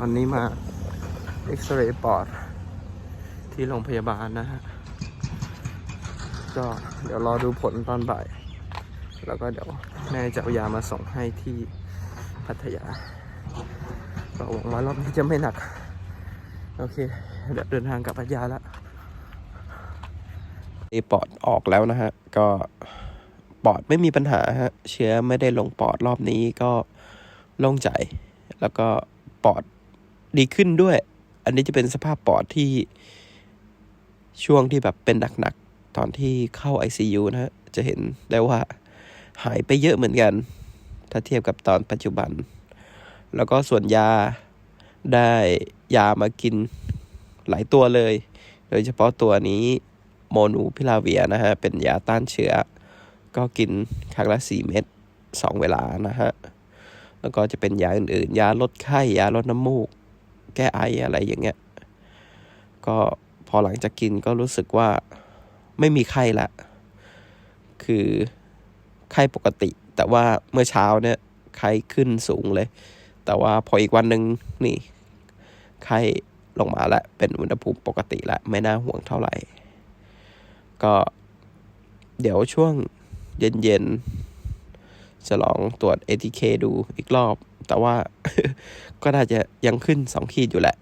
ตอนนี้มาเอ็กซเรย์ปอด ที่โรงพยาบาลนะฮะ ก็เดี๋ยวรอดูผลตอนบ่าย แล้วก็เดี๋ยวแม่จะเอายามาส่งให้ที่พัทยาก็หวังว่ารอบนี้จะไม่หนัก โอเค เดี๋ยวเดินทางกลับพัทยาแล้วปอดออกแล้วนะฮะ ก็ปอดไม่มีปัญหาฮะ เชื้อไม่ได้ลงปอดรอบนี้ก็โล่งใจ แล้วก็ปอด ดีขึ้นด้วย อันนี้จะเป็นสภาพปอดที่ช่วงที่แบบเป็นหนักๆ ตอนที่เข้า ICU นะฮะ จะเห็นได้ว่าหายไปเยอะเหมือนกัน ถ้าเทียบกับตอนปัจจุบัน แล้วก็ส่วนยาได้ยามากินหลายตัวเลย โดยเฉพาะตัวนี้โมนูพิลาเวียนะฮะ เป็นยาต้านเชื้อ ก็กินครั้งละ4เม็ด2เวลานะฮะ แล้วก็จะเป็นยาอื่นๆ ยาลดไข้ยาลดน้ำมูก แก้ไออะไรอย่างเงี้ย ก็พอหลังจากกินก็รู้สึกว่าไม่มีไข้ละ คือไข้ปกติ แต่ว่าเมื่อเช้าเนี่ยไข้ขึ้นสูงเลย แต่ว่าพออีกวันหนึ่งนี่ ไข้ลงมาแล้ว เป็นอุณหภูมิปกติแล้วไม่น่าห่วงเท่าไหร่ ก็เดี๋ยวช่วงเย็นๆ จะลองตรวจ ATK ดูอีกรอบ แต่ว่าก็น่าจะยังขึ้นสองขีดอยู่แหละ